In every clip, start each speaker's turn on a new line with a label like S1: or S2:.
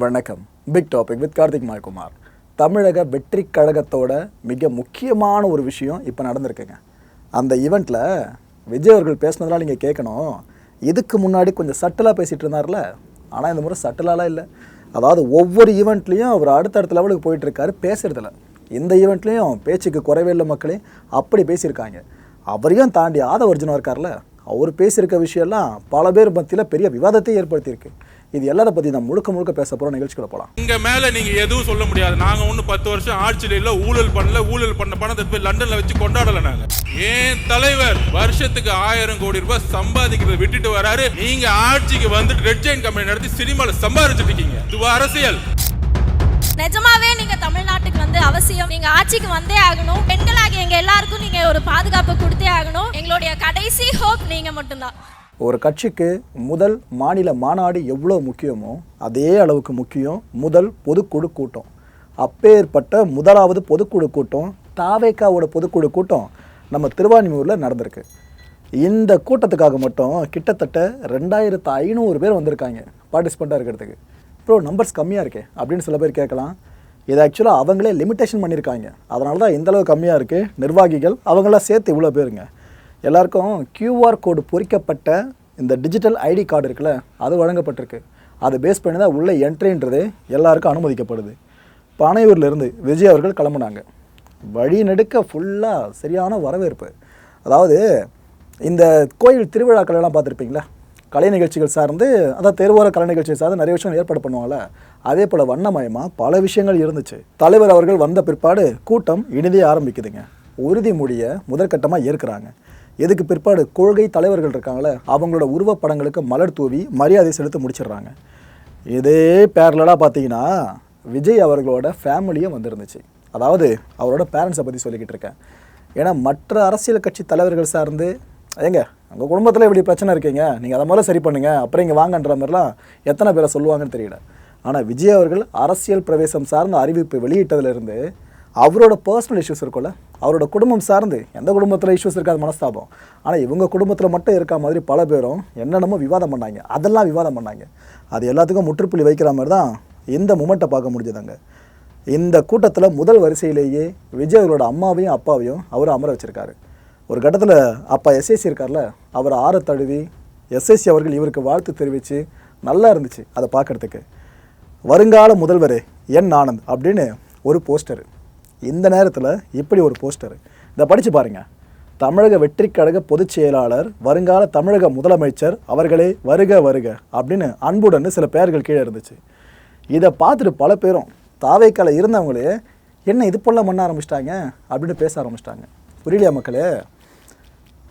S1: வணக்கம். Big topic with Karthik மாய்குமார் தமிழக வெற்றி கழகத்தோட மிக முக்கியமான ஒரு விஷயம் இப்போ நடந்திருக்குங்க. அந்த ஈவெண்ட்டில் விஜய் அவர்கள் பேசுனதெல்லாம் நீங்கள் கேட்கணும். இதுக்கு முன்னாடி கொஞ்சம் சட்டலாக பேசிகிட்டு இருந்தார்ல? ஆனால் இந்த முறை சட்டலாலாம் இல்லை. அதாவது ஒவ்வொரு ஈவெண்ட்லேயும் அவர் அடுத்தடுத்த லெவலுக்கு போயிட்டுருக்காரு பேசுகிறதில்ல இந்த ஈவெண்ட்லேயும் பேச்சுக்கு குறைவே இல்லை மக்களே அப்படி பேசியிருக்காங்க. அவரையும் தாண்டி ஆதவர்ஜுனா இருக்கார்ல அவர் பேசியிருக்க விஷயம்லாம் பல பேர் மத்தியில் பெரிய விவாதத்தை ஏற்படுத்தியிருக்கு. இது எல்லாத்த பற்றி நான் முழுக்க முழுக்க பேச போகிற நிகழ்ச்சிக்குள்ள போகலாம்
S2: இங்க மேல நீங்க எதுவும் சொல்ல முடியாது. நாங்க ஒண்ணு பத்து வருஷம் ஆட்சியில இல்ல ஊழல் பண்ணல ஊழல் பண்ண பணத்தை போய் லண்டன்ல வச்சு கொண்டாடல நாங்க. ஏன் தலைவர் வருஷத்துக்கு ஆயிரம் கோடி ரூபாய் சம்பாதிக்கிறத விட்டுட்டு வராரு? நீங்க ஆட்சிக்கு வந்துட்டு ரெட் ஜெயின் கம்பெனி நடத்தி சினிமால சம்பாதிச்சிட்டு இருக்கீங்க. இது அரசியல்.
S3: நிஜமாவே நீங்க தமிழ்நாட்டுக்கு வந்து அவசியம். நீங்க ஆட்சிக்கு வந்தே ஆகணும். பெண்களாகிய எங்க எல்லாருக்கும் நீங்க ஒரு பாதுகாப்பு கொடுத்தே ஆகணும். எங்களுடைய கடைசி ஹோப் நீங்க மட்டும்தான்.
S1: ஒரு கட்சிக்கு முதல் மாநில மாநாடு எவ்வளோ முக்கியமோ அதே அளவுக்கு முக்கியம் முதல் பொதுக்குழு கூட்டம். அப்பேற்பட்ட முதலாவது பொதுக்குழு கூட்டம் தாவேக்காவோட பொதுக்குழு கூட்டம் நம்ம திருவான்மியூரில் நடந்திருக்கு. இந்த கூட்டத்துக்காக மட்டும் கிட்டத்தட்ட ரெண்டாயிரத்து ஐநூறு பேர் வந்திருக்காங்க பார்ட்டிசிபெண்ட்டாக இருக்கிறதுக்கு. ப்ரோ நம்பர்ஸ் கம்மியாக இருக்கே அப்படின்னு சில பேர் கேட்கலாம். இது ஆக்சுவலாக அவங்களே லிமிட்டேஷன் பண்ணியிருக்காங்க. அதனால தான் இந்த கம்மியாக இருக்குது நிர்வாகிகள் அவங்களாம் சேர்த்து இவ்வளோ பேருங்க. எல்லாருக்கும் கியூஆர் கோடு பொறிக்கப்பட்ட இந்த டிஜிட்டல் ஐடி கார்டு இருக்குல்ல அது வழங்கப்பட்டிருக்கு. அதை பேஸ் பண்ணி தான் உள்ளே என்ட்ரின்றது எல்லாருக்கும் அனுமதிக்கப்படுது. பனையூர்லேருந்து விஜய் அவர்கள் கிளம்புனாங்க. வழி நெடுக்க ஃபுல்லாக சரியான வரவேற்பு. அதாவது இந்த கோயில் திருவிழாக்களெல்லாம் பார்த்துருப்பீங்களா? கலை நிகழ்ச்சிகள் சார்ந்து அதாவது தெருவோர கலை நிகழ்ச்சிகள் சார்ந்து நிறைய விஷயங்கள் ஏற்பாடு பண்ணுவாங்கல்ல? அதே போல் வண்ணமயமாக பல விஷயங்கள் இருந்துச்சு. தலைவர் அவர்கள் வந்த பிற்பாடு கூட்டம் இனிதே ஆரம்பிக்குதுங்க. உறுதிமொழியை முதற்கட்டமாக ஏற்கிறாங்க. எதுக்கு பிற்பாடு கொள்கை தலைவர்கள் இருக்காங்களே அவங்களோட உருவப்படங்களுக்கு மலர் தூவி மரியாதை செலுத்த முடிச்சிடுறாங்க. இதே பேரலடாக பார்த்தீங்கன்னா விஜய் அவர்களோட ஃபேமிலியும் வந்திருந்துச்சு. அதாவது அவரோட பேரண்ட்ஸை பற்றி சொல்லிக்கிட்டு இருக்கேன். ஏன்னா மற்ற அரசியல் கட்சி தலைவர்கள் சார்ந்து ஏங்க உங்கள் குடும்பத்தில் இப்படி பிரச்சனை இருக்கீங்க நீங்கள் அதை முதல்ல சரி பண்ணுங்கள் அப்புறம் இங்கே வாங்கன்ற மாதிரிலாம் எத்தனை பேரை சொல்லுவாங்கன்னு தெரியல. ஆனால் விஜய் அவர்கள் அரசியல் பிரவேசம் சார்ந்த அறிவிப்பு வெளியிட்டதுலேருந்து அவரோட பர்சனல் இஷ்யூஸ் இருக்கும்ல அவரோட குடும்பம் சார்ந்து எந்த குடும்பத்தில் இஷ்யூஸ் இருக்காது மனஸ்தாபம். ஆனால் இவங்க குடும்பத்தில் மட்டும் இருக்க மாதிரி பல பேரும் என்னென்னமோ விவாதம் பண்ணாங்க. அதெல்லாம் விவாதம் பண்ணாங்க. அது எல்லாத்துக்கும் முற்றுப்புள்ளி வைக்கிற மாதிரி தான் இந்த மூமெண்ட்டை பார்க்க முடிஞ்சதாங்க. இந்த கூட்டத்தில் முதல் வரிசையிலேயே விஜய் அவர்களோட அம்மாவையும் அப்பாவையும் அவர் அமர வச்சிருக்காரு. ஒரு கட்டத்தில் அப்பா எஸ்எஸ்சி இருக்கார்ல அவர் ஆற தழுவி எஸ்எஸ்சி அவர்கள் இவருக்கு வாழ்த்து தெரிவித்து நல்லா இருந்துச்சு அதை பார்க்குறதுக்கு. வருங்கால முதல்வர் என் ஆனந்த் அப்படின்னு ஒரு போஸ்டர் இந்த நேரத்தில் இப்படி ஒரு போஸ்டர் இதை படித்து பாருங்கள் தமிழக வெற்றிக்கழக பொதுச் செயலாளர் வருங்கால தமிழக முதலமைச்சர் அவர்களே வருக வருக அப்படின்னு அன்புடன் சில பெயர்கள் கீழே இருந்துச்சு. இதை பார்த்துட்டு பல பேரும் தாவைக்கால இருந்தவங்களே என்ன இது போல பண்ண ஆரம்பிச்சிட்டாங்க? அப்படின்னு பேச ஆரம்பிச்சிட்டாங்க. புரியலையா மக்களே?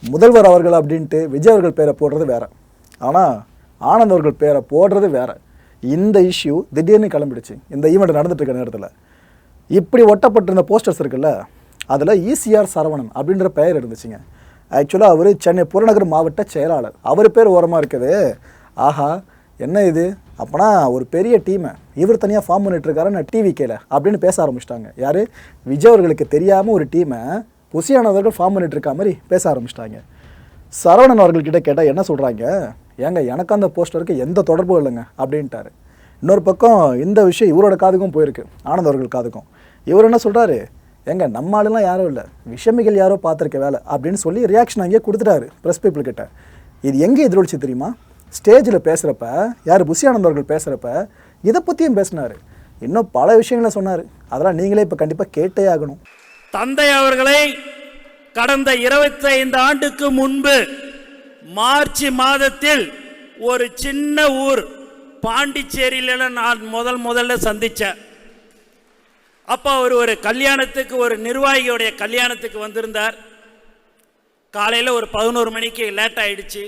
S1: முதல்வர் அவர்கள் அப்படின்ட்டு விஜய் அவர்கள் பேரை போடுறது வேற. ஆனால் ஆனந்த் அவர்கள் பேரை போடுறது வேற. இந்த இஷ்யூ திடீர்னு கிளம்பிடுச்சு. இந்த ஈவெண்ட் நடந்துட்டு இருக்க நேரத்தில். இப்படி ஒட்டப்பட்டிருந்த போஸ்டர்ஸ் இருக்குல்ல அதில் ஈசிஆர் சரவணன் அப்படின்ற பெயர் இருந்துச்சுங்க. ஆக்சுவலாக அவர் சென்னை புறநகர் மாவட்ட செயலாளர். அவர் பேர் ஓரமாக இருக்குது. ஆஹா என்ன இது? அப்போனா ஒரு பெரிய டீமை இவர் தனியாக ஃபார்ம் பண்ணிட்டுருக்காரு நான் டிவி டிவிக்கேல அப்படின்னு பேச ஆரம்பிச்சிட்டாங்க. யார்? விஜய் அவர்களுக்கு தெரியாமல் ஒரு டீமை புசியானவர்கள் ஃபார்ம் பண்ணிட்டு இருக்க மாதிரி பேச ஆரம்பிச்சிட்டாங்க. சரவணன் அவர்கள்கிட்ட கேட்டால் என்ன சொல்கிறாங்க ஏங்க எனக்கு அந்த போஸ்டருக்கு எந்த தொடர்பும் இல்லைங்க அப்படின்ட்டாரு. இன்னொரு பக்கம் இந்த விஷயம் இவரோட காதுக்கும் போயிருக்கு ஆனந்த் அவர்கள் காதுக்கும். இவர் என்ன சொல்கிறாரு ஏங்க நம்ம ஆளுலாம் யாரும் இல்லை. விஷமிகள் யாரோ பார்த்துருக்க வேலை. அப்படின்னு சொல்லி ரியாக்ஷன் அங்கேயே கொடுத்துட்டாரு ப்ரெஸ் பீப்புள் கிட்ட. இது எங்கே எதிரொலிச்சு தெரியுமா? ஸ்டேஜில் பேசுகிறப்ப யார் புசி அவர்கள் பேசுகிறப்ப இதை பற்றியும் பேசினார். இன்னும் பல விஷயங்களை சொன்னார். அதெல்லாம் நீங்களே இப்போ கண்டிப்பாக கேட்டே ஆகணும்.
S4: தந்தை அவர்களை கடந்த 25 ஆண்டுக்கு முன்பு மார்ச் மாதத்தில் ஒரு சின்ன ஊர் பாண்டிச்சேரியில நான் முதல் முதல்ல சந்தித்தேன் அப்போ அவர் ஒரு கல்யாணத்துக்கு ஒரு நிர்வாகியுடைய கல்யாணத்துக்கு வந்திருந்தார். காலையில் ஒரு பதினோரு மணிக்கு லேட் ஆயிடுச்சு.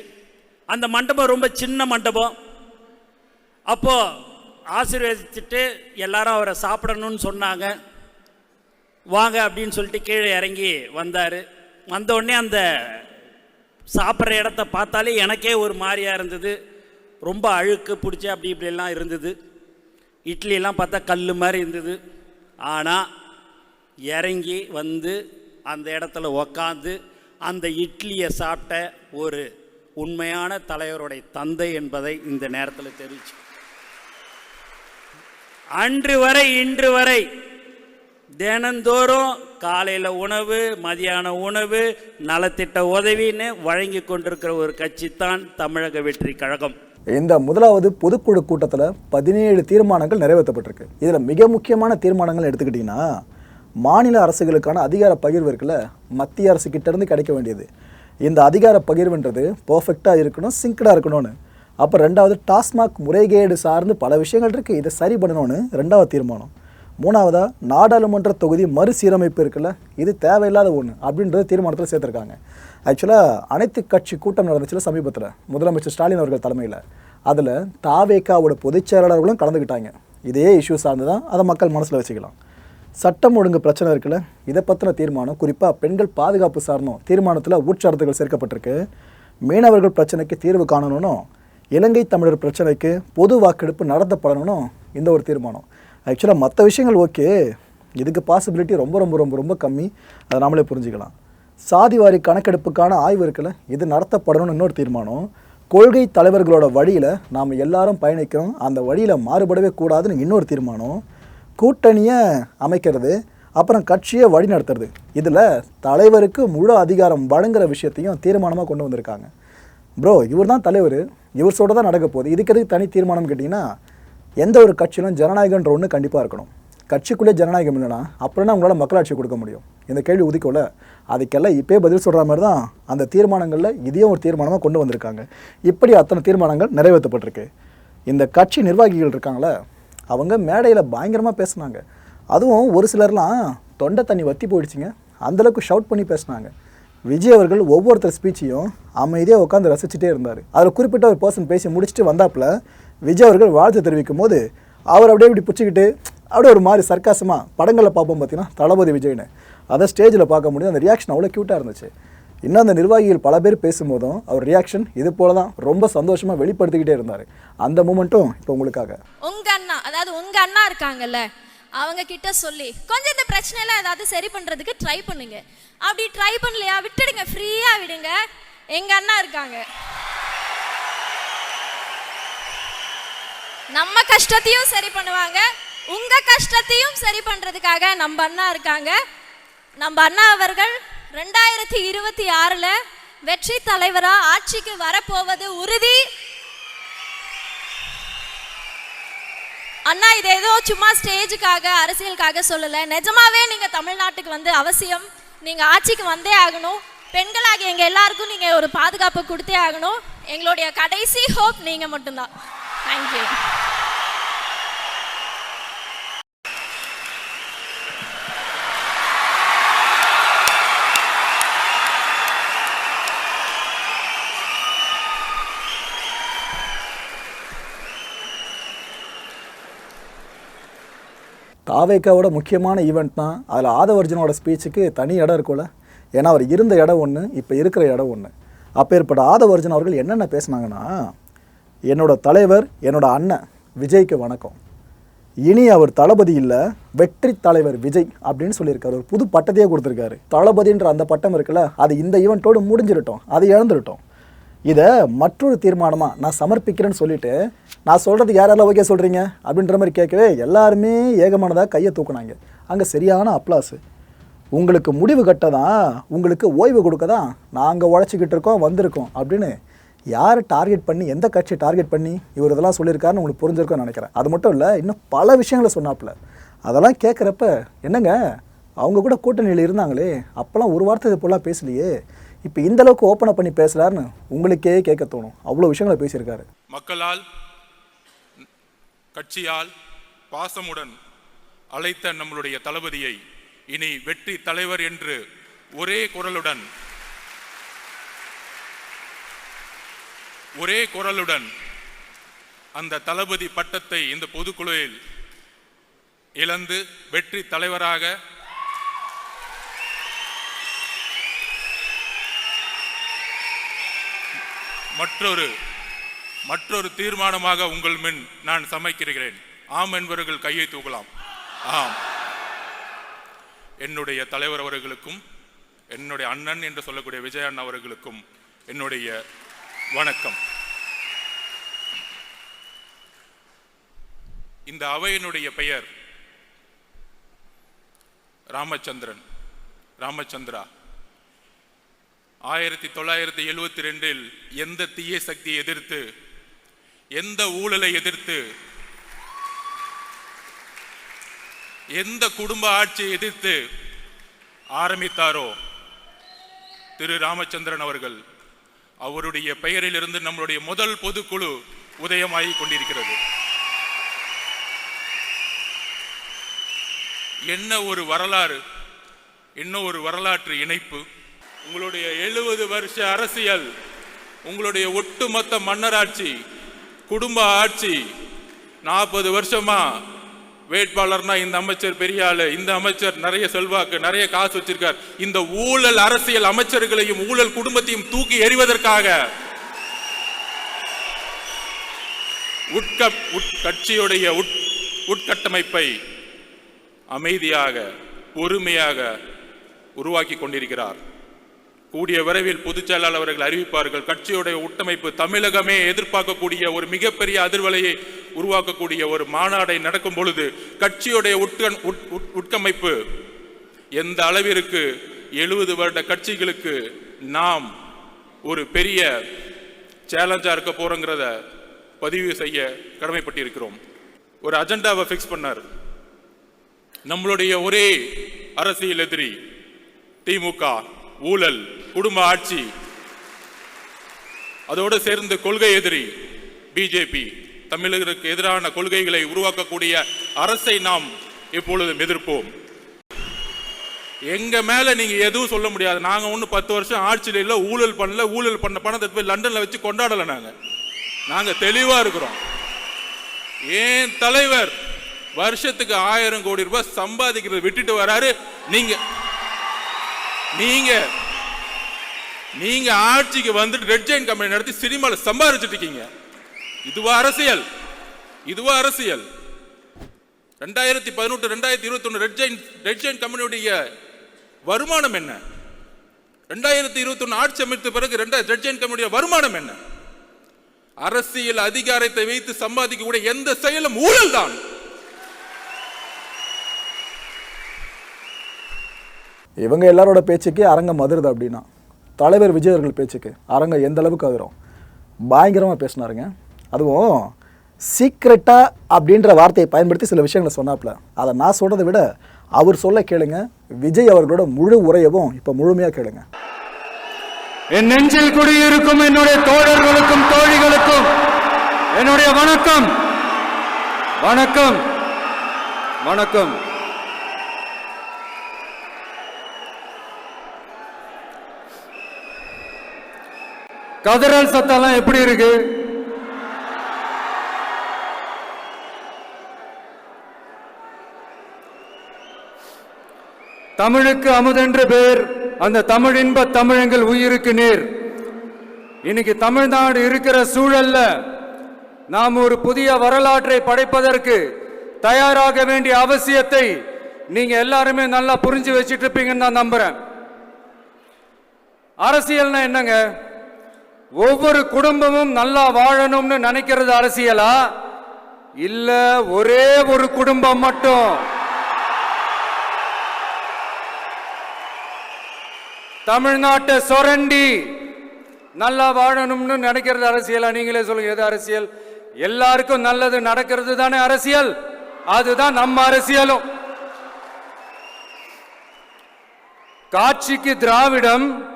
S4: அந்த மண்டபம் ரொம்ப சின்ன மண்டபம். அப்போது ஆசீர்வதிச்சுட்டு எல்லாரும் அவரை சாப்பிடணும்னு சொன்னாங்க. வாங்க அப்படின்னு சொல்லிட்டு கீழே இறங்கி வந்தார். வந்தோடனே அந்த சாப்பிட்ற இடத்த பார்த்தாலே எனக்கே ஒரு மாதிரியாக இருந்தது. ரொம்ப அழுக்கு பிடிச்சி அப்படி இப்படிலாம் இருந்தது. இட்லியெல்லாம் பார்த்தா கல் மாதிரி இருந்தது. ஆனால் இறங்கி வந்து அந்த இடத்துல உக்காந்து அந்த இட்லியை சாப்பிட்ட ஒரு உண்மையான தலைவருடைய தந்தை என்பதை இந்த நேரத்தில் தெரிவிச்சு. அன்று வரை இன்று வரை தினந்தோறும் காலையில் உணவு மதியான உணவு நலத்திட்ட உதவின்னு வழங்கி கொண்டிருக்கிற ஒரு கட்சி தான் தமிழக வெற்றி கழகம்.
S1: இந்த முதலாவது பொதுக்குழு கூட்டத்தில் பதினேழு தீர்மானங்கள் நிறைவேற்றப்பட்டிருக்கு. இதில் மிக முக்கியமான தீர்மானங்கள் எடுத்துக்கிட்டிங்கன்னா மாநில அரசுகளுக்கான அதிகார பகிர்வு இருக்குல்ல மத்திய அரசு கிடைக்க வேண்டியது. இந்த அதிகார பகிர்வுன்றது பர்ஃபெக்டாக இருக்கணும் சிங்க்டாக இருக்கணும்னு. அப்போ ரெண்டாவது டாஸ்மாக் முறைகேடு சார்ந்து பல விஷயங்கள் இருக்குது இதை சரி பண்ணணும்னு ரெண்டாவது தீர்மானம். மூணாவதாக நாடாளுமன்ற தொகுதி மறுசீரமைப்பு இருக்குல்ல இது தேவையில்லாத ஒன்று அப்படின்றது தீர்மானத்தில் சேர்த்துருக்காங்க. ஆக்சுவலாக அனைத்து கட்சி கூட்டம் நடந்துச்சுல சமீபத்தில் முதலமைச்சர் ஸ்டாலின் அவர்கள் தலைமையில். அதில் தாவேக்காவோட பொதுச் செயலாளர்களும் கலந்துக்கிட்டாங்க இதே இஷ்யூ சார்ந்து தான் அதை மக்கள் மனசில் வச்சுக்கலாம். சட்டம் ஒழுங்கு பிரச்சனை இருக்குல்ல இதை பற்றின தீர்மானம் குறிப்பாக பெண்கள் பாதுகாப்பு சார்ந்தும் தீர்மானத்தில் உட்சரத்துகள் சேர்க்கப்பட்டிருக்கு. மீனவர்கள் பிரச்சனைக்கு தீர்வு காணணும்னும் இலங்கை தமிழர் பிரச்சனைக்கு பொது வாக்கெடுப்பு நடத்தப்படணும்னும் இந்த ஒரு தீர்மானம். ஆக்சுவலாக மற்ற விஷயங்கள் ஓகே இதுக்கு பாசிபிலிட்டி ரொம்ப ரொம்ப ரொம்ப ரொம்ப கம்மி. அதை நாமளே புரிஞ்சுக்கலாம். சாதிவாரி கணக்கெடுப்புக்கான ஆய்வு இருக்குல்ல? இது நடத்தப்படணும்னு இன்னொரு தீர்மானம். கொள்கை தலைவர்களோட வழியில் நாம் எல்லாரும் பயணிக்கிறோம் அந்த வழியில் மாறுபடவே கூடாதுன்னு இன்னொரு தீர்மானம். கூட்டணியை அமைக்கிறது அப்புறம் கட்சியை வழி நடத்துறது. இதில் தலைவருக்கு முழு அதிகாரம் வழங்குற விஷயத்தையும் தீர்மானமாக கொண்டு வந்திருக்காங்க. ப்ரோ இவர் தான் தலைவர். இவர் சொல்கிறதா தான் நடக்க போகுது. இதுக்கு எதுக்கு தனி தீர்மானம் கேட்டிங்கன்னா எந்த ஒரு கட்சியிலும் ஜனநாயகன்ற ஒன்று கண்டிப்பாக இருக்கணும். கட்சிக்குள்ளே ஜனநாயகம் இல்லைன்னா அப்படின்னா உங்களால் மக்களாட்சி கொடுக்க முடியும்? இந்த கேள்வி உதிக்கோல. அதுக்கெல்லாம் இப்போயே பதில் சொல்கிற மாதிரி தான் அந்த தீர்மானங்களில் இதையும் ஒரு தீர்மானமாக கொண்டு வந்திருக்காங்க. இப்படி அத்தனை தீர்மானங்கள் நிறைவேற்றப்பட்டிருக்கு. இந்த கட்சி நிர்வாகிகள் இருக்காங்களே அவங்க மேடையில் பயங்கரமாக பேசுனாங்க. அதுவும் ஒரு சிலர்லாம் தொண்டை தண்ணி வத்தி போயிடுச்சுங்க. அந்தளவுக்கு ஷவுட் பண்ணி பேசுனாங்க. விஜய் அவர்கள் ஒவ்வொருத்தர் ஸ்பீச்சையும் அமைதியாக உட்காந்து ரசிச்சுட்டே இருந்தார். அதில் குறிப்பிட்ட ஒரு பர்சன் பேசி முடிச்சுட்டு வந்தாப்புல விஜய் அவர்கள் வாழ்த்து தெரிவிக்கும் போது அவர் அப்படியே இப்படி பிடிச்சிக்கிட்டு அப்படியே ஒரு மாதிரி சர்க்காசமாக படங்களில் பார்ப்போம் பார்த்தீங்கன்னா தளபதி விஜய்னு. அதை ஸ்டேஜில் பார்க்க முடியும். அந்த ரியாக்ஷன் அவ்வளோ க்யூட்டாக இருந்துச்சு. இன்னும் அந்த நிர்வாகிகள் பல பேர் பேசும்போதும் அவர் ரியாக்ஷன் இது போல தான் ரொம்ப சந்தோஷமாக வெளிப்படுத்திக்கிட்டே இருந்தார். அந்த மூமெண்ட்டும் இப்போ உங்களுக்காக.
S3: உங்கள் அண்ணா அதாவது உங்கள் அண்ணா இருக்காங்கல்ல அவங்க கிட்ட சொல்லி கொஞ்சம் இந்த பிரச்சனையெல்லாம் ஏதாவது சரி பண்ணுறதுக்கு ட்ரை பண்ணுங்க. அப்படி ட்ரை பண்ணலையா விட்டுடுங்க ஃப்ரீயாக விடுங்க. எங்கள் அண்ணா இருக்காங்க. நம்ம கஷ்டத்தையும் சரி பண்ணுவாங்க. உங்க கஷ்டத்தையும் சரி பண்றதுக்காக நம்ம அண்ணா இருக்காங்க. நம்ம அண்ணா அவர்கள் ரெண்டாயிரத்தி இருபத்தி ஆறுல வெற்றி தலைவரா ஆட்சிக்கு வரப்போவது உறுதி. அண்ணா இது ஏதோ சும்மா ஸ்டேஜுக்காக அரசியலுக்காக சொல்லல. நிஜமாவே நீங்க தமிழ்நாட்டுக்கு வந்து அவசியம். நீங்க ஆட்சிக்கு வந்தே ஆகணும். பெண்களாக எங்க எல்லாருக்கும் நீங்க ஒரு பாதுகாப்பு கொடுத்தே ஆகணும். எங்களுடைய கடைசி ஹோப் நீங்க மட்டும்தான். தேங்க்யூ
S1: தாவேக்காவோட முக்கியமான ஈவெண்ட் தான் அதில் ஆதவர்ஜனோட ஸ்பீச்சுக்கு தனி இடம் இருக்கும்ல. ஏன்னா அவர் இருந்த இடம் ஒன்று இப்போ இருக்கிற இடம் ஒன்று அப்பேற்பட்ட ஆதவர்ஜன் அவர்கள் என்னென்ன பேசுனாங்கன்னா என்னோட தலைவர் என்னோட அண்ணன் விஜய்க்கு வணக்கம். இனி அவர் தளபதி இல்லை வெற்றி தலைவர் விஜய் அப்படின்னு சொல்லியிருக்காரு. ஒரு புது பட்டத்தையே கொடுத்துருக்காரு. தளபதின்ற அந்த பட்டம் இருக்குல்ல அது இந்த ஈவெண்ட்டோடு முடிஞ்சிருட்டோம் அது இழந்துருட்டோம் இதை மற்றொரு தீர்மானமாக நான் சமர்ப்பிக்கிறேன்னு சொல்லிட்டு நான் சொல்கிறது யாரெல்லாம் ஓகே சொல்கிறீங்க அப்படின்ற மாதிரி கேட்கவே எல்லாருமே ஏகமானதாக கையை தூக்குனாங்க. அங்கே சரியான அப்ளாஸு உங்களுக்கு முடிவு கட்ட தான் உங்களுக்கு ஓய்வு கொடுக்க தான் நாங்கள் உழைச்சிக்கிட்டு இருக்கோம் வந்திருக்கோம் அப்படின்னு யாரை டார்கெட் பண்ணி எந்த கட்சியை டார்கெட் பண்ணி இவர் இதெல்லாம் சொல்லியிருக்காருன்னு உங்களுக்கு புரிஞ்சிருக்கும்னு நினைக்கிறேன். அது மட்டும் இல்லை இன்னும் பல விஷயங்களை சொன்னாப்புல. அதெல்லாம் கேட்குறப்ப என்னங்க அவங்க கூட கூட்டணியில் இருந்தாங்களே அப்போல்லாம் ஒரு வார்த்தை இது போலாம் பேசலையே. இப்போ இந்த அளவுக்கு ஓப்பன் பண்ணி பேசலாருன்னு உங்களுக்கே கேட்க தோணும். அவ்வளோ விஷயங்களை பேசியிருக்காரு.
S2: மக்களால் கட்சியால் பாசமுடன் அழைத்த நம்மளுடைய தளபதியை இனி வெற்றி தலைவர் என்று ஒரே குரலுடன் ஒரே குரலுடன் அந்த தளபதி பட்டத்தை இந்த பொதுக்குழுவில் இழந்து வெற்றி தலைவராக மற்றொரு மற்றொரு தீர்மானமாக உங்கள் மின் நான் சமைக்கிறேன். ஆம் என்பவர்கள் கையை தூக்கலாம். ஆம். என்னுடைய தலைவர் அவர்களுக்கும் என்னுடைய அண்ணன் என்று சொல்லக்கூடிய விஜய் அவர்களுக்கும் என்னுடைய வணக்கம். இந்த அவையினுடைய பெயர் ராமச்சந்திரன் ராமச்சந்திரா. ஆயிரத்தி தொள்ளாயிரத்தி எழுவத்தி ரெண்டில் எந்த தீய சக்தியை எதிர்த்து எந்த ஊழலை எதிர்த்து எந்த குடும்ப ஆட்சியை எதிர்த்து ஆரம்பித்தாரோ திரு ராமச்சந்திரன் அவர்கள் அவருடைய பெயரிலிருந்து நம்மளுடைய முதல் பொதுக்குழு உதயமாகி கொண்டிருக்கிறது என்ன ஒரு வரலாறு என்ன ஒரு வரலாற்று இணைப்பு? உங்களுடைய எழுபது வருஷ அரசியல் உங்களுடைய ஒட்டுமொத்த மன்னராட்சி குடும்ப ஆட்சி நாற்பது வருஷமா வேட்பாளர்னா இந்த அமைச்சர் பெரிய ஆளு இந்த அமைச்சர் நிறைய செல்வாக்கு நிறைய காசு வச்சிருக்கார். இந்த ஊழல் அரசியல் அமைச்சர்களையும் ஊழல் குடும்பத்தையும் தூக்கி எறிவதற்காக உட்க உட்கட்சியுடைய உட் உட்கட்டமைப்பை அமைதியாக பொறுமையாக உருவாக்கி கொண்டிருக்கிறார். கூடிய விரைவில் பொதுச் செயலாளர் அவர்கள் அறிவிப்பார்கள். கட்சியுடைய உட்டமைப்பு தமிழகமே எதிர்பார்க்கக்கூடிய ஒரு மிகப்பெரிய அதிர்வலையை உருவாக்கக்கூடிய ஒரு மாநாடை நடக்கும் பொழுது கட்சியுடைய உட்கண் உட்- உட்- உட்கமைப்பு எந்த அளவிற்கு எழுபது வருட கட்சிகளுக்கு நாம் ஒரு பெரிய சேலஞ்சாக இருக்க போகிறோங்கிறத பதிவு செய்ய கடமைப்பட்டிருக்கிறோம். ஒரு அஜெண்டாவை ஃபிக்ஸ் பண்ணார். நம்மளுடைய ஒரே அரசியல் எதிரி திமுக ஊழல் குடும்ப ஆட்சி. அதோடு சேர்ந்து கொள்கை எதிரி பிஜேபி. தமிழர்களுக்கு எதிரான கொள்கைகளை உருவாக்கக்கூடிய அரசை நாம் எப்பொழுதும் எதிர்ப்போம். எங்க மேல நீங்க எதுவும் சொல்ல முடியாது. நாங்க ஒண்ணு பத்து வருஷம் ஆட்சியில் இல்ல ஊழல் பண்ணல ஊழல் பண்ண பணத்தை போய் லண்டன்ல வச்சு கொண்டாடல நாங்க. நாங்க தெளிவா இருக்கிறோம். ஏன் தலைவர் வருஷத்துக்கு ஆயிரம் கோடி ரூபாய் சம்பாதிக்கிறத விட்டுட்டு வராரு? நீங்க நீங்க நீங்க ஆட்சிக்கு வந்துட்டு ரெட் ஜெயின் கம்பெனி நடத்தி சினிமாவில் சம்பாதிச்சிட்டு இருக்கீங்க. இதுவா அரசியல். இதுவா அரசியல். ரெண்டாயிரத்தி பதினெட்டு ரெண்டாயிரத்தி இருபத்தி ஒன்று ரெட் ஜெயின் ரெட் ஜெயின் கம்பெனியுடைய வருமானம் என்ன? ரெண்டாயிரத்தி இருபத்தி ஒன்று ஆட்சி அமைத்த பிறகு ரெண்டாயிரம் ரெட் ஜெயின் கம்பெனியுடைய வருமானம் என்ன? அரசியல் அதிகாரத்தை வைத்து சம்பாதிக்கக்கூடிய எந்த செயலும் ஊழல் தான்.
S1: இவங்க எல்லாரோட பேச்சுக்கு அரங்கம் மதுருது அப்படின்னா. தலைவர் விஜய் அவர்கள் பேச்சுக்கு அரங்கம் எந்த அளவுக்கு அதிரும் பயங்கரமாக பேசினாருங்க. அதுவும் சீக்ரெட்டாக அப்படின்ற வார்த்தையை பயன்படுத்தி சில விஷயங்களை சொன்னாப்புல. அதை நான் சொல்கிறத விட அவர் சொல்ல கேளுங்க விஜய் அவர்களோட முழு உரையவும் இப்போ முழுமையாக கேளுங்க.
S5: என் நெஞ்சில் குடியிருக்கும் என்னுடைய தோழர்களுக்கும் தோழிகளுக்கும் என்னுடைய வணக்கம். வணக்கம். வணக்கம். கதறல் சத்தம்லாம் எப்படி இருக்கு? தமிழுக்கு அமுதென்று பேர் அந்த தமிழின்ப தமிழங்கள் உயிருக்கு நேர். இன்னைக்கு தமிழ்நாடு இருக்கிற சூழல்ல நாம் ஒரு புதிய வரலாற்றை படைப்பதற்கு தயாராக வேண்டிய அவசியத்தை நீங்க எல்லாருமே நல்லா புரிஞ்சு வச்சிட்டு இருப்பீங்கன்னு நான் நம்புறேன். அரசியல்னா என்னங்க? ஒவ்வொரு குடும்பமும் நல்லா வாழணும்னு நினைக்கிறது அரசியலா? இல்ல ஒரே ஒரு குடும்பம் மட்டும்? தமிழ்நாட்டை சொரண்டி நல்லா வாழணும்னு நினைக்கிறது அரசியலா? நீங்களே சொல்லுங்க எது அரசியல்? எல்லாருக்கும் நல்லது நடக்கிறது தானே அரசியல்? அதுதான் நம்ம அரசியலும். காட்சிக்கு திராவிடம்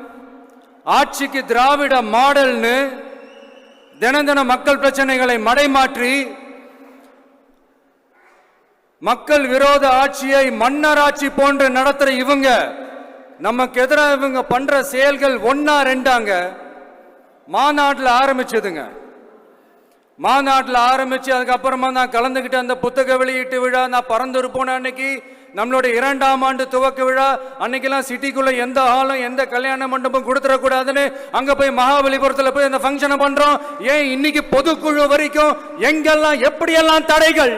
S5: ஆட்சிக்கு திராவிட மாடல்னு தினம் தினம் மக்கள் பிரச்சனைகளை மடைமாற்றி மக்கள் விரோத ஆட்சியை மன்னராட்சி போன்று நடத்துற இவங்க நமக்கு எதிராக இவங்க பண்ற செயல்கள் ஒன்னா ரெண்டாங்க. மாநாட்டில் ஆரம்பிச்சதுங்க. மாநாட்டில் ஆரம்பிச்சு அதுக்கப்புறமா நான் கலந்துக்கிட்ட அந்த புத்தக வெளியீட்டு விழா நான் பறந்துரு போன அன்னைக்கு நம்மளுடைய இரண்டாம் ஆண்டு துவக்க விழா அன்னைக்கெல்லாம் சிட்டிக்குள்ள எந்த ஹாலும் எந்த கல்யாண மண்டபம் கொடுத்துடக்கூடாதுன்னு அங்க போய் மகாபலிபுரத்தில் போய் அந்த ஃபங்க்ஷனை பண்றோம். ஏன் இன்னைக்கு பொதுக்குழு வரைக்கும் எங்கெல்லாம் எப்படியெல்லாம் தடைகள்?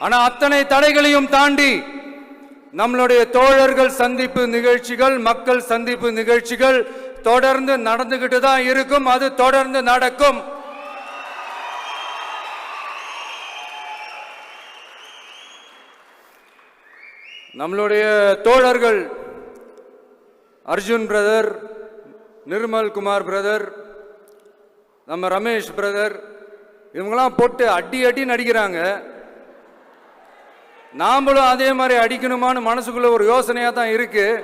S5: ஆனா அத்தனை தடைகளையும் தாண்டி நம்மளுடைய தோழர்கள் சந்திப்பு நிகழ்ச்சிகள் மக்கள் சந்திப்பு நிகழ்ச்சிகள் தொடர்ந்து நடந்துகிட்டு தான் இருக்கும். அது தொடர்ந்து நடக்கும். நம்மளுடைய தோழர்கள் அர்ஜுன் பிரதர் நிர்மல் குமார் பிரதர் நம்ம ரமேஷ் பிரதர் இவங்கெல்லாம் போட்டு அடி அடி நடிக்கிறாங்க. நாமளும் அதே மாதிரி அடிக்கணுமான்னு மனசுக்குள்ள ஒரு யோசனையாக தான் இருக்குது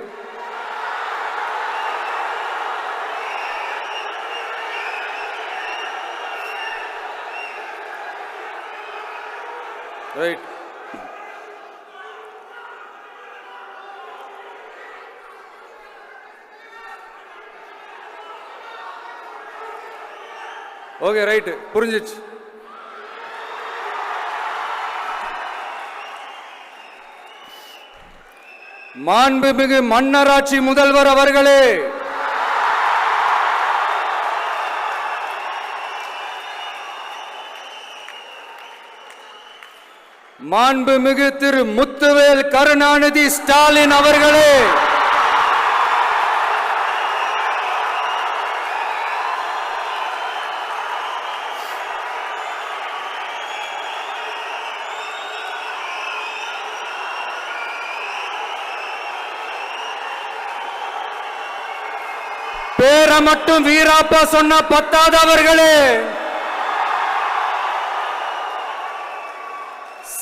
S5: ரைட் ஓகே ரைட்டு புரிஞ்சிச்சு. மாண்புமிகு மன்னராட்சி முதல்வர் அவர்களே. மாண்புமிகு திரு முத்துவேல் கருணாநிதி ஸ்டாலின் அவர்களே. பேரை மட்டும் வீராப்பா சொன்ன பத்தாதவர்களே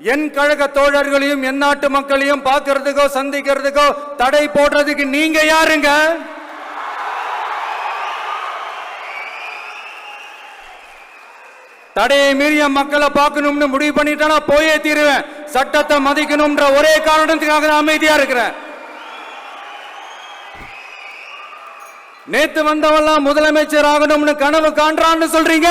S5: என் கழக தோழர்களையும் என் நாட்டு மக்களையும் பார்க்கறதுக்கோ சந்திக்கிறதுக்கோ தடை போடுறதுக்கு நீங்க யாருங்க? தடையை மீறிய மக்களை பார்க்கணும்னு முடிவு பண்ணிட்டா போயே தீருவேன். சட்டத்தை மதிக்கணும்ன்ற ஒரே காரணத்துக்காக நான் அமைதியா இருக்கிறேன். நேத்து வந்தவெல்லாம் முதலமைச்சர் ஆகணும்னு கனவு காண்றான்னு சொல்றீங்க?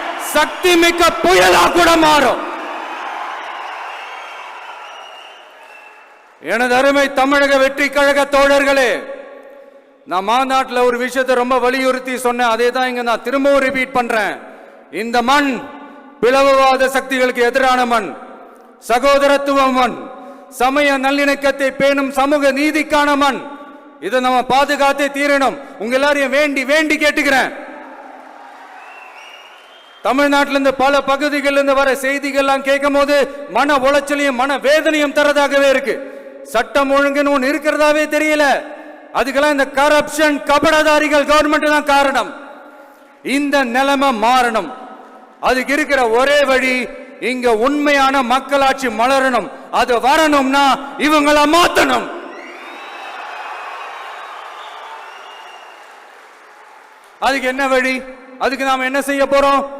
S5: சக்தி மிக்க புயலா கூட மாறும். எனது அருமை தமிழக வெற்றி கழக தோழர்களே நான் மாநாட்டில் ஒரு விஷயத்தை ரொம்ப வலியுறுத்தி சொன்னேன். அதே தான் இங்க நான் திரும்பவும் ரிப்பீட் பண்றேன். இந்த மண் பிளவுவாத சக்திகளுக்கு எதிரான மண் சகோதரத்துவ மண் சமய நல்லிணக்கத்தை பேணும் சமூக நீதிக்கான மண் இதை நம்ம பாதுகாத்தே தீரணும். உங்க எல்லாரையும் வேண்டி வேண்டி கேட்டுக்கிறேன். தமிழ்நாட்டிலிருந்து பல பகுதிகளிலிருந்து வர செய்திகள்லாம் கேட்கும் போது மன உளைச்சலையும் மன வேதனையும் தரதாகவே இருக்கு. சட்டம் ஒழுங்குன்னு ஒன்று இருக்கிறதாவே தெரியல. அதுக்கெல்லாம் இந்த கரப்ஷன் கபடதாரிகள் கவர்மெண்ட் தான் காரணம். இந்த நிலைமை மாறணும். அதுக்கு இருக்கிற ஒரே வழி இங்க உண்மையான மக்களாட்சி மலரணும். அது வரணும்னா இவங்களை மாத்தணும். அதுக்கு என்ன வழி? அதுக்கு நாம என்ன செய்ய போறோம்?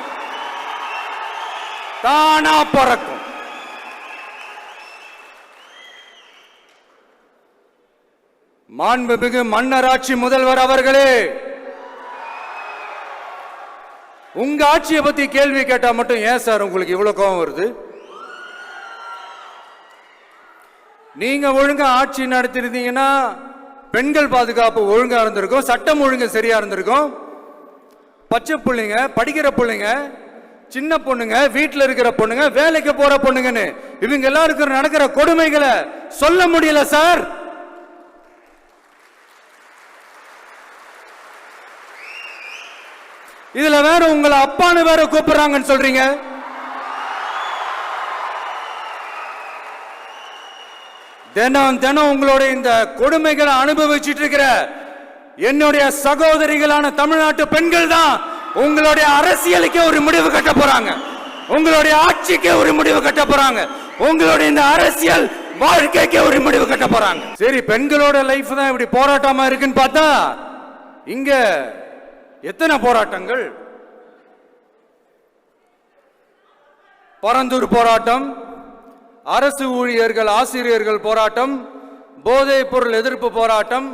S5: தானா பறக்கும். மாண்புமிகு மன்னராட்சி முதல்வர் அவர்களே உங்க ஆட்சியை பத்தி கேள்வி கேட்டா மட்டும் ஏன் சார் உங்களுக்கு இவ்வளவு கோபம் வருது? நீங்க ஒழுங்கா ஆட்சி நடத்திருந்தீங்கன்னா பெண்கள் பாதுகாப்பு ஒழுங்கா இருந்திருக்கும் சட்டம் ஒழுங்கு சரியா இருந்திருக்கும். பச்சை பிள்ளைங்க படிக்கிற பிள்ளைங்க சின்ன பொண்ணுங்க வீட்டில் இருக்கிற பொண்ணுங்க வேலைக்கு போற பொண்ணுங்கன்னு இவங்க எல்லாருக்கும் நடக்கிற கொடுமைகளை சொல்ல முடியல சார். இதுல வேற உங்களை அப்பான்னு வேற கூப்பிடுறாங்கன்னு சொல்றீங்க. தினம் தினம் உங்களுடைய இந்த கொடுமைகளை அனுபவிச்சுட்டு இருக்கிற என்னுடைய சகோதரிகளான தமிழ்நாட்டு பெண்கள் தான் உங்களுடைய அரசியலுக்கே ஒரு முடிவு கட்ட போறாங்க. உங்களுடைய ஆட்சிக்கே ஒரு முடிவு கட்ட போறாங்க. உங்களுடைய இந்த அரசியல் வாழ்க்கைக்கே ஒரு முடிவு கட்ட போறாங்க. சரி பெண்களோட லைஃப் தான் இப்படி போராட்டமா இருக்குன்னு பார்த்தா இங்க எத்தனை போராட்டங்கள்? பரந்தூர் போராட்டம் அரசு ஊழியர்கள் ஆசிரியர்கள் போராட்டம் போதைப் பொருள் எதிர்ப்பு போராட்டம்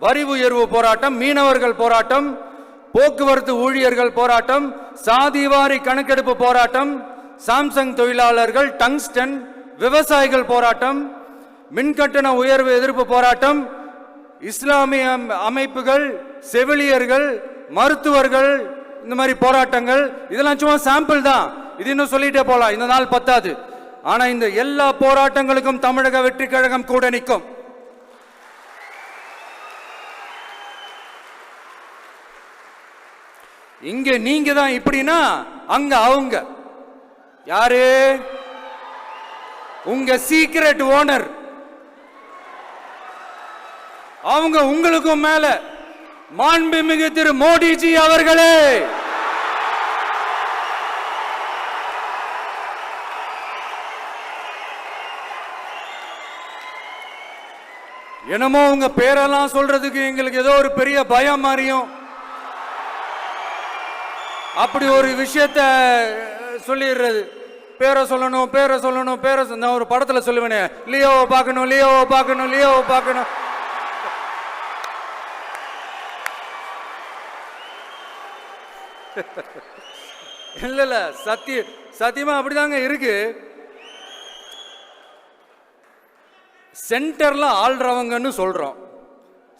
S5: வரி உயர்வு போராட்டம் மீனவர்கள் போராட்டம் போக்குவரத்து ஊழியர்கள் போராட்டம் சாதிவாரி கணக்கெடுப்பு போராட்டம் சாம்சங் தொழிலாளர்கள் டங்ஸ்டன் விவசாயிகள் போராட்டம் மின்கட்டண உயர்வு எதிர்ப்பு போராட்டம் இஸ்லாமிய அம்- அமைப்புகள் செவிலியர்கள் மருத்துவர்கள் இந்த மாதிரி போராட்டங்கள் இதெல்லாம் சும்மா சாம்பிள் தான். இது இன்னும் சொல்லிட்டே போகலாம் இந்த நாள் பத்தாது. ஆனால் இந்த எல்லா போராட்டங்களுக்கும் தமிழக வெற்றி கழகம் கூட நிற்கும். இங்க நீங்க தான் இப்படின்னா அங்க அவங்க. யாரு? உங்க சீக்ரெட் ஓனர் அவங்க உங்களுக்கும் மேல. மாண்புமிகு திரு மோடிஜி அவர்களே. என்னமோ உங்க பேரெல்லாம் சொல்றதுக்கு எங்களுக்கு ஏதோ ஒரு பெரிய பயம் மாதிரியும் அப்படி ஒரு விஷயத்த சொல்லிடுறது. பேரை சொல்லணும் பேரை சொல்லணும் பேரை நான் ஒரு படத்தில் சொல்லுவேனே. லியோவை பார்க்கணும் லியோவை பார்க்கணும் லியோவை பார்க்கணும். இல்ல இல்ல சத்திய சத்தியமா அப்படிதாங்க இருக்கு. சென்டர்ல ஆள்றவங்கன்னு சொல்றோம்.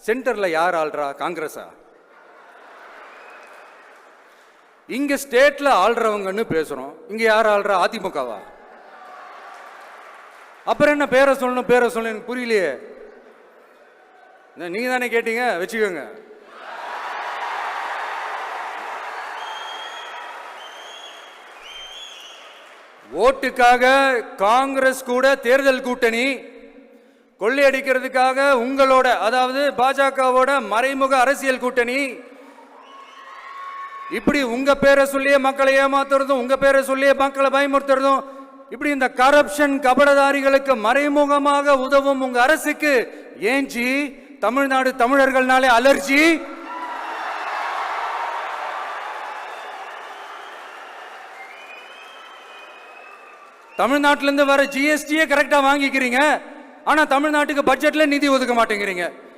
S5: சென்டர்ல யார் ஆள்றா? காங்கிரஸா? இங்க ஸ்டேட்ல ஆள்றவங்கன்னு பேசுறோம். இங்க யார் ஆள்ற? அதிமுகவா? அப்புறம் என்ன பேரை சொல்லணும் பேரை சொல்லணும் எனக்கு புரியலையே. நீங்க தானே கேட்டீங்க? வச்சுக்கோங்க. ஓட்டுக்காக காங்கிரஸ் கூட தேர்தல் கூட்டணி கொள்ளையடிக்கிறதுக்காக உங்களோட அதாவது பாஜகவோட மறைமுக அரசியல் கூட்டணி இப்படி உங்க பேரை சொல்லியே மக்களை ஏமாத்துறதும் உங்க பேரை சொல்லியே மக்களை பயமுறுத்துறதும் இப்படி இந்த கரப்ஷன் கபடதாரிகளுக்கு மறைமுகமாக உதவும் உங்க அரசுக்கு ஏஞ்சி தமிழ்நாடு தமிழர்கள்னாலே அலர்ஜி. தமிழ்நாட்டிலேருந்து வர ஜிஎஸ்டியே கரெக்டா வாங்கிக்கிறீங்க. ஆனா தமிழ்நாட்டுக்கு பட்ஜெட்ல நிதி ஒதுக்க மாட்டேங்கிறீங்க.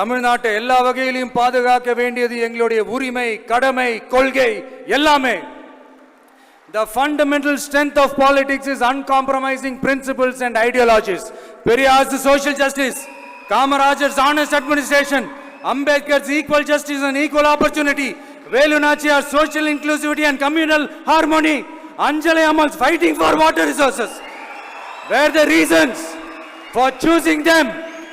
S5: தமிழ்நாட்டை எல்லா வகையிலும் பாதுகாக்க வேண்டியது எங்களுடைய உரிமை கடமை கொள்கை எல்லாமே The fundamental strength of politics is uncompromising principles and ideologies. Periyar's social justice, Kamarajar's honest administration, Ambedkar's equal justice and equal opportunity, Velu social inclusivity and communal harmony, Anjali Amal's fighting for water resources were the reasons for choosing them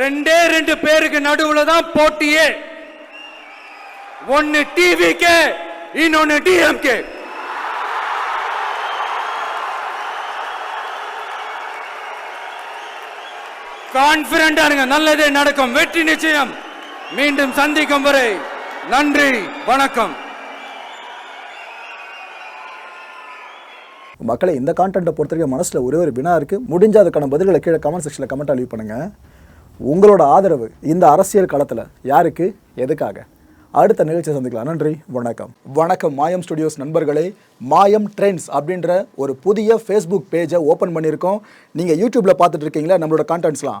S5: ரெண்டே ரெண்டு பேருக்கு நடுவுல தான் போட்டியே. ஒன்னு K இன்னொன்னு DMK கான்பிடண்டா இருங்க நல்லதே நடக்கும் வெற்றி நிச்சயம். மீண்டும் சந்திக்கும் வரை நன்றி வணக்கம்.
S1: மக்களை இந்த கான்டென்ட்டை பொறுத்த வரைக்கும் மனசில் ஒரே ஒரு வினா இருக்குது முடிஞ்ச அதுக்கான பதில்களை கீழே கமெண்ட் செக்ஷனில் கமெண்ட் லீவ் பண்ணுங்கள் உங்களோட ஆதரவு இந்த அரசியல் களத்தில் யாருக்கு எதுக்காக? அடுத்த நிகழ்ச்சியை சந்திக்கலாம். நன்றி வணக்கம். வணக்கம் மாயம் ஸ்டுடியோஸ் நண்பர்களே. மாயம் ட்ரெண்ட்ஸ் அப்படின்ற ஒரு புதிய ஃபேஸ்புக் பேஜை ஓப்பன் பண்ணியிருக்கோம். நீங்கள் யூடியூப்பில் பார்த்துட்டு இருக்கீங்களா? நம்மளோட கான்டென்ட்ஸ்லாம்